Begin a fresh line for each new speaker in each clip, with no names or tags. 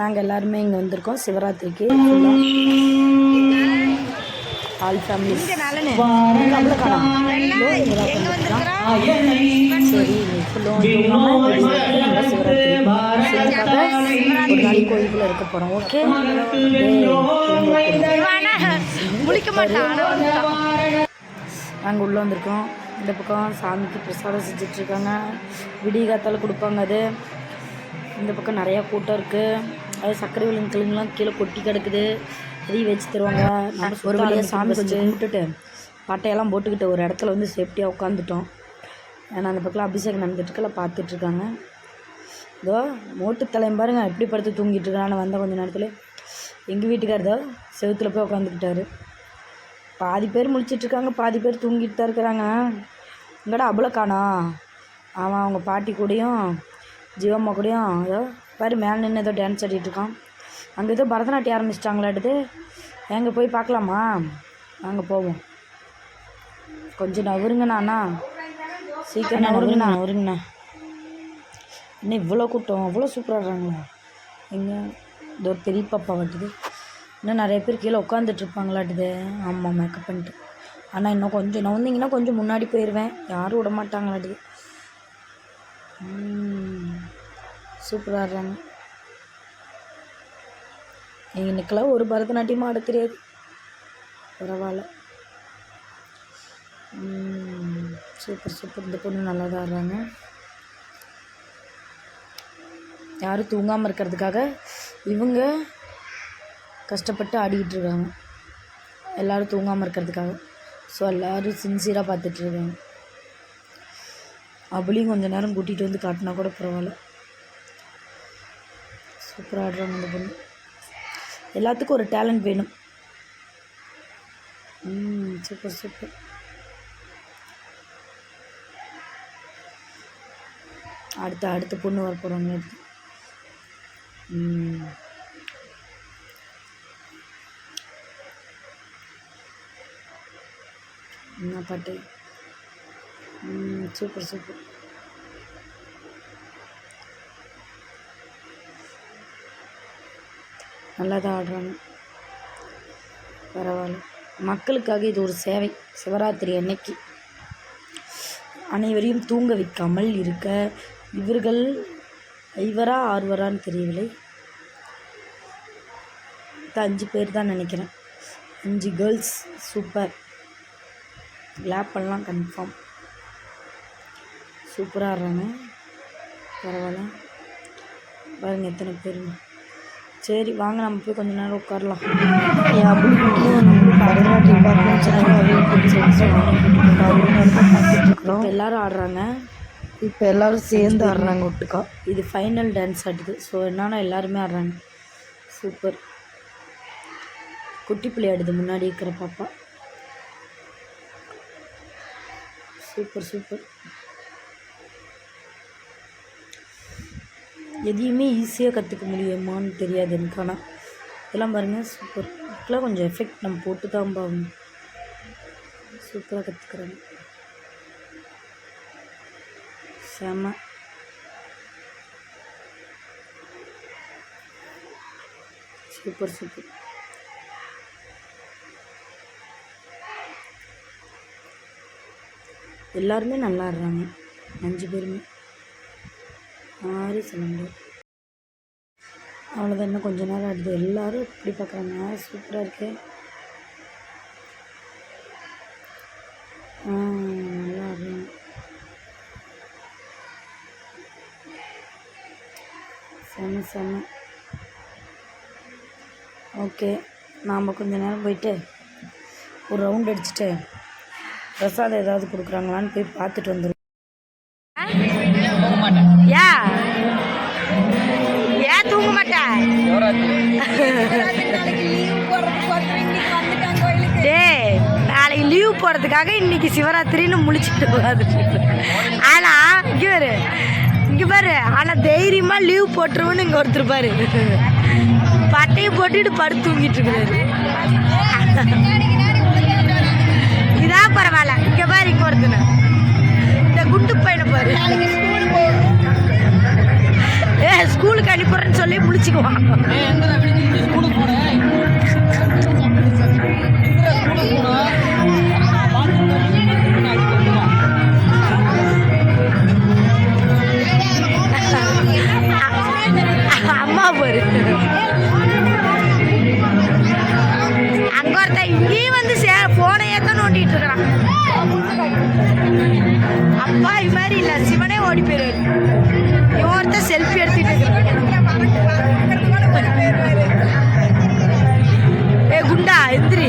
நாங்கள் எல்லாருமே இங்கே வந்திருக்கோம். சிவராத்திரிக்கு ஆல் ஃபேமிலி சரி சிவராத்திரி கோயிலுக்குள்ள இருக்க போகிறோம் ஓகே நாங்கள் உள்ளே வந்திருக்கோம். இந்த பக்கம் சாமிக்கு பிரசாதம் செஞ்சிட்ருக்காங்க விடிய காத்தால கொடுப்பாங்க அது. இந்த பக்கம் நிறையா கூட்டம் இருக்குது அது சர்க்கரை விலங்கு கிழங்குலாம் கீழே கொட்டி கிடக்குது. அதையும் வச்சு தருவாங்க. நம்ம ஒரு வழியாக சாமி கொஞ்சம் கும்பிட்டுட்டு பட்டையெல்லாம் போட்டுக்கிட்டு ஒரு இடத்துல வந்து சேஃப்டியாக உட்காந்துட்டோம் ஏன்னா அந்த பக்கம் அபிஷேகம் நடந்துட்டுருக்கல பார்த்துட்ருக்காங்க இதோ மோட்டு தலையம் பாருங்க எப்படி படுத்து தூங்கிட்டு இருக்கான்னு வந்த கொஞ்ச நேரத்தில். எங்கள் வீட்டுக்கார் தான் செவுத்துல போய் உட்காந்துக்கிட்டாரு பாதி பேர் முழிச்சிட்ருக்காங்க பாதி பேர் தூங்கிட்டு தான் இருக்கிறாங்க. இங்கடா அவ்வளோ காணா அவன் அவங்க பாட்டி கூடயும் ஜீவம்மா கூடயும் ஏதோ பாரு மேலே நின்று ஏதோ டான்ஸ் ஆடிட்டுருக்கான் அங்கே ஏதோ பரதநாட்டியம் ஆரம்பிச்சிட்டாங்களாடுது எங்கே போய் பார்க்கலாமா? நாங்கள் போவோம். கொஞ்சம் நவருங்கண்ணா அண்ணா. சீக்கிரம் நவருங்கண்ணா நவருங்கண்ணா இன்னும் இவ்வளோ கூட்டம் அவ்வளோ சூப்பராக ஆடுறாங்களா எங்கே? இது ஒரு பெரிய பாப்பா வட்டுது இன்னும் நிறைய பேர் கீழே உட்காந்துட்ருப்பாங்களாட்டுது ஆமாம் மேக்கப் பண்ணிட்டு. ஆனால் இன்னும் கொஞ்சம் நான் வந்தீங்கன்னா கொஞ்சம் முன்னாடி போயிடுவேன் யாரும் விட மாட்டாங்களாட்டுது சூப்பராக ஆடுறாங்க எனக்கெல்லாம் ஒரு பரதநாட்டியமும் ஆட தெரியாது. பரவாயில்ல. Super super. இந்த பொண்ணு நல்லா தான் ஆடுறாங்க யாரும் தூங்காமல் இருக்கிறதுக்காக இவங்க கஷ்டப்பட்டு ஆடிக்கிட்டு இருக்காங்க. எல்லோரும் தூங்காமல் இருக்கிறதுக்காக. ஸோ எல்லோரும் சின்சியராக பார்த்துட்ருக்காங்க அவளையும் கொஞ்ச நேரம் கூட்டிகிட்டு வந்து காட்டினா கூட பரவாயில்ல. சூப்பராக ஆடுறாங்க அந்த பொண்ணு. எல்லாத்துக்கும் ஒரு டேலண்ட் வேணும். ம் சூப்பர் சூப்பர். அடுத்த அடுத்த பொண்ணு வர போகிறாங்க என்ன பாட்டு? Super super. நல்லா தான் ஆடுறாங்க. பரவாயில்ல. மக்களுக்காக இது ஒரு சேவை. சிவராத்திரி அன்னைக்கு. அனைவரையும் தூங்க வைக்காமல் இருக்க. இவர்கள் ஐவரா ஆர்வரான்னு தெரியவில்லை. அஞ்சு பேர் தான் நினைக்கிறேன். அஞ்சு கேர்ள்ஸ் சூப்பர் கிளாப் பண்ணலாம் கன்ஃபார்ம் சூப்பராக ஆடுறாங்க. பரவாயில்ல. பாருங்கள் எத்தனை பேர் சரி வாங்க நம்ம போய் கொஞ்ச நேரம் உட்காரலாம். இப்போ எல்லாரும் ஆடுறாங்க.
இப்போ எல்லாரும் சேர்ந்து ஆடுறாங்க ஒட்டுக்கா.
இது ஃபைனல் டான்ஸ் ஆடுது. ஸோ என்னன்னா எல்லாருமே ஆடுறாங்க. சூப்பர் குட்டி பிள்ளை ஆடுது முன்னாடி இருக்கிற பாப்பா. சூப்பர் சூப்பர் எதையுமே ஈஸியாக கற்றுக்க முடியுமான்னு தெரியாது எனக்கு. ஆனால் இதெல்லாம் பாருங்கள் சூப்பர் இதுக்கெலாம் கொஞ்சம் எஃபெக்ட் நம்ம போட்டு தான் பாவணும் சூப்பராக கற்றுக்குறாங்க செம. சூப்பர் சூப்பர் எல்லாருமே நல்லா ஆடுறாங்க. அஞ்சு பேருமே. யாரும் சொல்ல அவ்வளோதான் இன்னும் கொஞ்ச நேரம் ஆடுது எல்லாரும் இப்படி பார்க்குறாங்க சூப்பராக இருக்கு. நல்லா ஆடுறாங்க செம செம. ஓகே நாம் கொஞ்ச நேரம் போயிட்டு ஒரு ரவுண்ட் அடிச்சுட்டு பிரசாதம் ஏதாவது கொடுக்குறாங்களான்னு போய் பார்த்துட்டு வந்துடுவோம்
நாளைக்கு லீவ் போடுறதுக்காக இன்னைக்கு சிவராத்திரின்னு முழிச்சிட்டு போகாது ஆனால் இங்கே பாரு இங்கே பாரு ஆனால் தைரியமாக லீவ் போட்டுருவோன்னு இங்கே ஒருத்தர் பாரு. பட்டையை போட்டுட்டு படுத்து தூங்கிட்டு இருக்கிறாரு. முழிச்சுக்குவான் அம்மா பாரு. அங்க ஒருத்தன் இங்கேயும் வந்து சே போனையே தான் நோண்டிட்டு இருக்கிறான். அப்பா இது மாதிரி இல்ல. சிவனே ஓடி போயிருவாரு ஒருத்த செல்ஃபி எடுத்துட்டு ஏ குண்டா எந்திரி.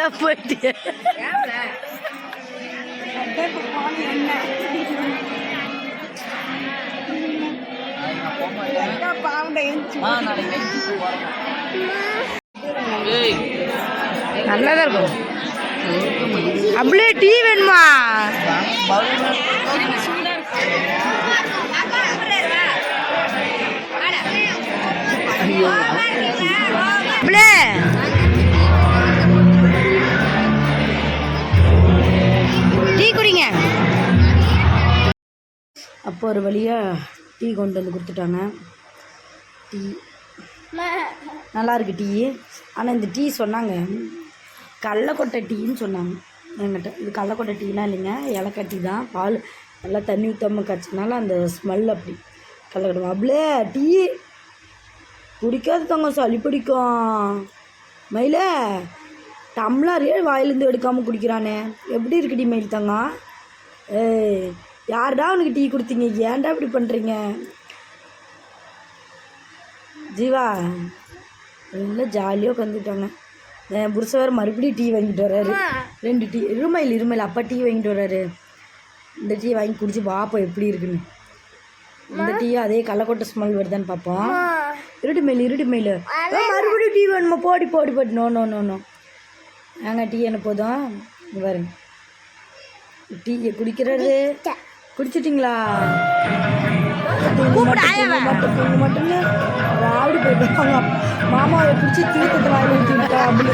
தான் போயிட்டு. நல்லதா இருக்கும். அப்படியே டீ வேணுமா? அப்படியே. டீ குடிங்க.
அப்போ ஒரு வழியாக டீ கொண்டு வந்து கொடுத்துட்டாங்க. டீ. நல்லா இருக்கு டீ. ஆனால் இந்த டீ சொன்னாங்க. கடலக்கொட்டை டீன்னு சொன்னாங்க. என்கிட்ட. இது கடலக்கொட்டை டீலாம் இல்லைங்க. இலக்கட்டி டீ தான். பால் நல்லா தண்ணி ஊற்றாம காய்ச்சனால அந்த ஸ்மெல் அப்படி. கடலக்கொட்டை அப்படியே டீ. குடிக்காது தங்க சளி பிடிக்கும். மயில. டம்ளரே வாயிலேருந்து எடுக்காமல் குடிக்கிறானே. எப்படி இருக்குடி மயில் தங்கம் ஏய் யார்டா அவனுக்கு டீ கொடுத்தீங்க? ஏன்டா இப்படி பண்ணுறீங்க ஜீவா எல்லாம் ஜாலியாக உட்காந்துட்டாங்க என் புருஷன் வேறு மறுபடியும் டீ வாங்கிட்டு வர்றாரு. ரெண்டு டீ இருமையில் இருமையில் அப்பா டீ வாங்கிட்டு வர்றாரு. இந்த டீ வாங்கி குடிச்சு பார்ப்போம் எப்படி இருக்குன்னு. இந்த டீ அதே கள்ளக்கொட்டை ஸ்மெல் வருதான்னு பார்ப்போம் இருட்டு மேல் இருட்டு மேல். மறுபடியும் டீ வேணுமா? போடி போடி போடி. நோ நோ நோ நோ ஏங்க டீ என்ன போதும் இங்க பாருங்க. டீ குடிக்கிறது. குடிச்சிட்டிங்களா? தூங்கு மட்டும் மட்டும்னு ராவடி போயிட்டாங்க மாமாவை பிடிச்சி தீர்த்தத்தை வாங்கி ஊற்றி விட்டா அப்படி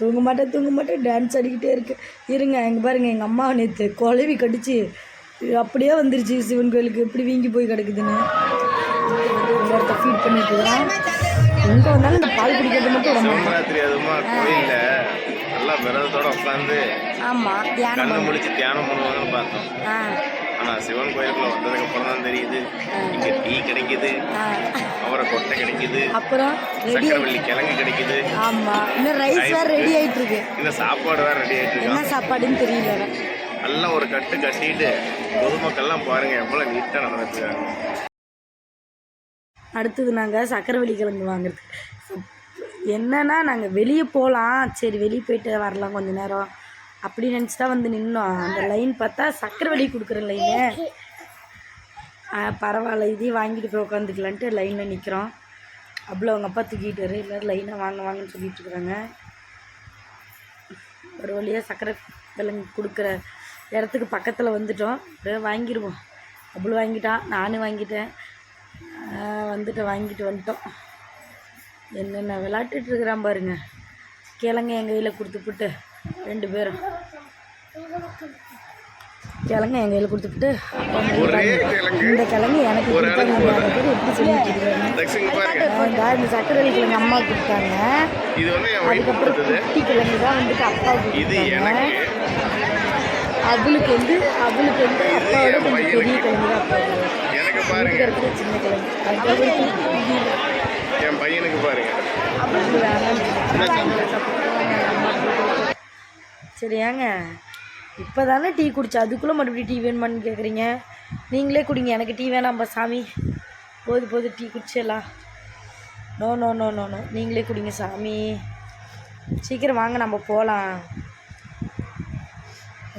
தூங்க மாட்டேன் தூங்க மாட்டேன். டான்ஸ் ஆடிக்கிட்டே இருக்கு. இருங்க எங்க பாருங்க எங்கள் அம்மா நேற்று குழவி கடிச்சு அப்படியே வந்துருச்சு சிவன் கோயிலுக்கு. எப்படி வீங்கி போய் கிடக்குதுன்னு. ஃபீட் பண்ணிட்டு இருக்கிறான் எங்கே வந்தாலும் இந்த பால் குடிக்கிறது மட்டும் மாட்டேன்
சிவராத்திரி அதுமா கோயில்ல நல்லா விரதத்தோட உட்காந்து
ஆமாம் தியானம்
கண்ணு. முழிச்சு தியானம் பண்ணுவாங்கன்னு பார்த்தோம்.
ஆ.
ஆனா சிவன் கோயிலுக்குள்ள வந்ததுக்கு அப்புறம் தான் தெரியுது இங்க டீ கிடைக்குது அவரை கொட்டை கிடைக்குது
அப்புறம் ரெடி
சக்கரவள்ளி கிழங்கு கிடைக்குது.
ஆமாம் இன்னும் ரைஸ் வேறு ரெடி ஆயிட்டு இருக்கு
இந்த சாப்பாடு வேற ரெடி ஆயிட்டு
என்ன
இருக்கான்
சாப்பாடுன்னு தெரியல.
எல்லாம் ஒரு கட்டு கட்டிட்டு பொதுமக்கள்லாம் பாருங்க எவ்வளவு நீட்டா நடந்துருக்காங்க
அடுத்தது நாங்கள் சக்கரவள்ளி கிழங்கு வாங்குறதுக்கு என்னென்னா என்னன்னா நாங்கள் வெளியே போகலாம் சரி வெளியே போயிட்டு வரலாம் கொஞ்ச நேரம். அப்படி நினச்சி தான் வந்து நின்னோம். அந்த லைன் பார்த்தா சக்கரவள்ளி கொடுக்குற லைனு பரவாயில்ல இதையும் வாங்கிட்டு போய் உட்காந்துக்கலான்ட்டு லைனில் நிற்கிறோம் அவ்வளோ அவங்க அப்பா தூக்கிட்டு வர எல்லோரும் லைனாக வாங்க வாங்கன்னு சொல்லிட்டு இருக்கிறாங்க ஒரு வழியாக சக்கரை கிழங்கு கொடுக்குற இடத்துக்கு பக்கத்தில் வந்துட்டோம். அப்படியே வாங்கிடுவோம் அவ்வளோ வாங்கிட்டான் நானும் வாங்கிட்டேன். வந்துட்டு வாங்கிட்டு வந்துட்டோம். என்னென்ன விளாட்டுட்டு இருக்கிறான் பாருங்க. கிழங்கு என் கையில் கொடுத்துப்புட்டு ரெண்டு பேரும். கிழங்கு என் கையில்.
கிழங்கு.
இந்த கிழங்கு எனக்கு கொடுத்தாங்க எப்படி சொல்லிட்டு இந்த சக்கரவள்ளி கிழங்கு அம்மா கொடுத்தாங்க. அதுக்கப்புறம் குட்டி கிழங்கு தான் வந்துட்டு அப்பா கொடுத்தாங்க. அவளுக்கு வந்து அவளுக்கு வந்து அப்பாவோட கொஞ்சம் பெரிய. கிழங்கு தான் அப்பா
பாருங்க.
சின்ன
என் பையனுக்கு பாருங்க.
சரியாங்க இப்போ தானே டீ குடிச்சா? அதுக்குள்ளே மறுபடியும் டீ வேணுமான்னு கேட்குறீங்க நீங்களே குடிங்க. எனக்கு டீ வேணாம்பா சாமி. போது போது tea குடிச்சிடலாம். No no no no no. நீங்களே குடிங்க சாமி. சீக்கிரம் வாங்க நம்ம போகலாம்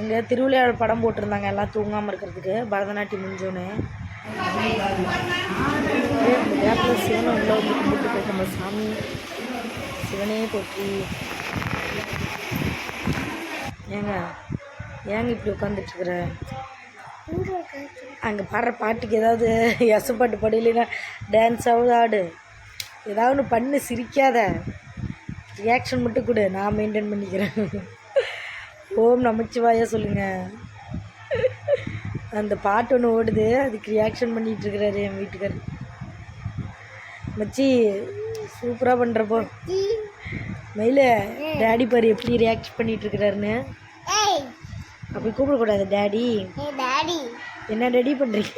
இங்கே திருவிளையாடல் படம் போட்டிருந்தாங்க. எல்லாம் தூங்காமல் இருக்கிறதுக்கு. பரதநாட்டியம் முடிஞ்சோன்னு இந்த சிவனை உள்ள வந்து கும்பிட்டு போயிட்டோம் சாமி சிவனே போற்றி. ஏங்க ஏங்க இப்படி உட்காந்துட்ருக்குற அங்கே பாடுற பாட்டுக்கு ஏதாவது எசப்பாட்டு பாடு இல்லைன்னா டான்ஸாவது ஆடு. ஏதாவது ஒன்று பண்ணு சிரிக்காத. ரியாக்ஷன் மட்டும் கொடு நான் மெயின்டைன் பண்ணிக்கிறேன். ஓம் நமச்சிவாயா சொல்லுங்கள் அந்த பாட்டு ஒன்று ஓடுது. அதுக்கு ரியாக்ஷன் பண்ணிட்டு இருக்கிறாரு என் வீட்டுக்காரர் மச்சி சூப்பராக பண்ணுறப்போ மயில டேடி பாரு எப்படி ரியாக்ட் பண்ணிட்டு இருக்கிறாருன்னு
ஏய்.
அப்படி கூப்பிடக்கூடாது டேடி என்ன ரெடி பண்ணுறீங்க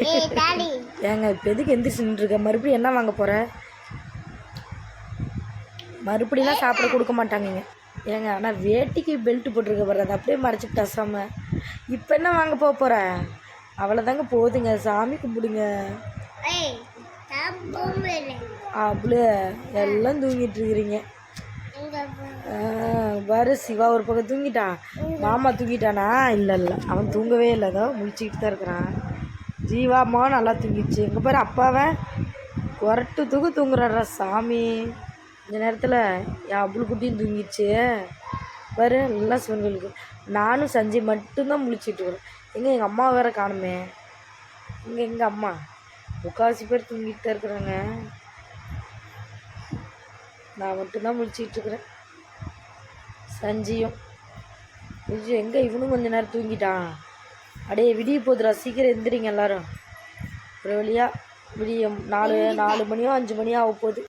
ஏங்க இப்போ எதுக்கு எந்திரிச்சு நின்றுருக்க? மறுபடியும் என்ன வாங்க போகிற மறுபடியெல்லாம் சாப்பிட கொடுக்க மாட்டாங்கங்க. ஏங்க ஆனால் வேட்டிக்கு பெல்ட் போட்டிருக்க பாரு அதை அப்படியே மறைச்சிட்டு அசாம இப்போ என்ன வாங்க போக போகிற அவ்வளோதாங்க போகுதுங்க சாமி கும்பிடுங்க. அவ்வளோ எல்லாம் தூங்கிட்டு இருக்கிறீங்க பாரு சிவா ஒரு பக்கம் தூங்கிட்டான் மாமா தூங்கிட்டானா? இல்லை இல்லை. அவன் தூங்கவே இல்லை. அதோ முழிச்சிக்கிட்டு தான் இருக்கிறான். ஜீவா அம்மா நல்லா தூங்கிடுச்சு. எங்கே பாரு அப்பாவை. குரட்டு தூக்கு தூங்குறாரா சாமி. இந்த நேரத்தில் என் அவ்வளோ குட்டியும் தூங்கிடுச்சு. பாரு எல்லாம் சிவன் கோயிலுக்கு நானும் சஞ்சய் மட்டும்தான் முழிச்சிட்டு இருக்கிறேன் எங்கே எங்கள் அம்மா வேற காணுமே? இங்கே எங்கள் அம்மா? முக்கால்வாசி பேர் தூங்கிட்டு தான் இருக்கிறாங்க. நான் மட்டும்தான் இருக்கிறேன். சஞ்சியும். விஜய் எங்கே இவனும் கொஞ்ச நேரம் தூங்கிட்டான்? அடே விடிய போதுடா சீக்கிரம் எந்திரிங்க எல்லாரும். ஒரு வழியாக விடிய நாலு நாலு மணியோ அஞ்சு மணியோ ஆக போகுது.